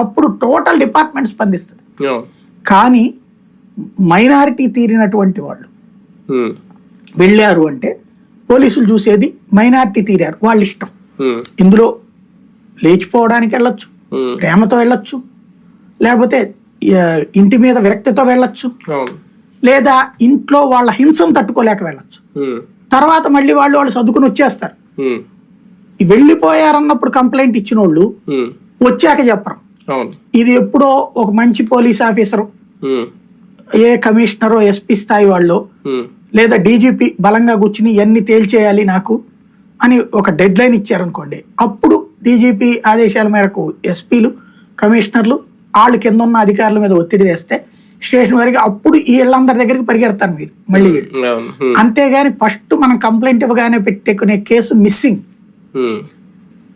అప్పుడు total department స్పందిస్తుంది. కానీ మైనారిటీ తీరినటువంటి వాళ్ళు వెళ్ళారు అంటే పోలీసులు చూసేది మైనారిటీ తీరారు. వాళ్ళ ఇష్టం. ఇందులో లేచిపోవడానికి వెళ్ళొచ్చు ప్రేమతో వెళ్ళొచ్చు లేకపోతే ఇంటి మీద విరక్తితో వెళ్ళొచ్చు లేదా ఇంట్లో వాళ్ళ హింసను తట్టుకోలేక వెళ్ళొచ్చు. తర్వాత మళ్ళీ వాళ్ళు వాళ్ళు సర్దుకుని వచ్చేస్తారు. వెళ్ళిపోయారన్నప్పుడు కంప్లైంట్ ఇచ్చిన వాళ్ళు వచ్చాక చెప్పరు. ఇది ఎప్పుడో ఒక మంచి పోలీస్ ఆఫీసర్ ఏ కమిషనరో ఎస్పీ స్థాయి వాళ్ళు లేదా డీజీపీ బలంగా కూర్చుని ఇవన్నీ తేల్చేయాలి నాకు అని ఒక డెడ్ లైన్ ఇచ్చారనుకోండి అప్పుడు డీజీపీ ఆదేశాల మేరకు ఎస్పీలు కమిషనర్లు వాళ్ళు కింద ఉన్న అధికారుల మీద ఒత్తిడి తెస్తే స్టేషన్ వరకు అప్పుడు ఈ ఇళ్ళందరి దగ్గరికి పరిగెడతారు మీరు మళ్ళీ అంతేగాని ఫస్ట్ మనం కంప్లైంట్ ఇవ్వగానే పెట్టుకునే కేసు మిస్సింగ్.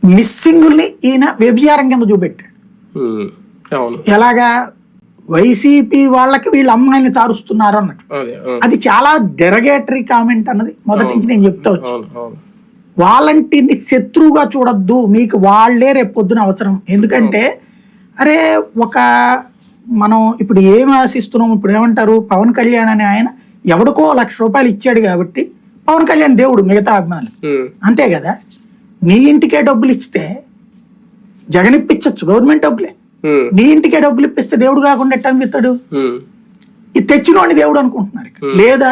మిస్సింగ్ని ఈయన వ్యభిచారం కింద చూపెట్టాడు. ఎలాగా? వైసీపీ వాళ్ళకి వీళ్ళ అమ్మాయిని తారుస్తున్నారు అన్నట్టు. అదే చాలా డెరగేటరీ కామెంట్ అన్నది మొదటి నుంచి నేను చెప్తా వచ్చి. వాళ్ళంటిని శత్రువుగా చూడొద్దు మీకు వాళ్ళే రేపు పొద్దున అవసరం. ఎందుకంటే అరే ఒక మనం ఇప్పుడు ఏం ఆశిస్తున్నాం? ఇప్పుడు ఏమంటారు? పవన్ కళ్యాణ్ అనే ఆయన ఎవడికో లక్ష రూపాయలు ఇచ్చాడు కాబట్టి పవన్ కళ్యాణ్ దేవుడు మిగతా అభిమానులు. అంతే కదా? నీ ఇంటికే డబ్బులు ఇస్తే జగన్ ఇప్పించచ్చు గవర్నమెంట్ డబ్బులే. నీ ఇంటికే డబ్బులు ఇప్పిస్తే దేవుడు కాకుండా ఎట్ట అనిపిస్తాడు? ఉమ్, ఇది తెచ్చినోడిని దేవుడు అనుకుంటున్నారు. లేదా.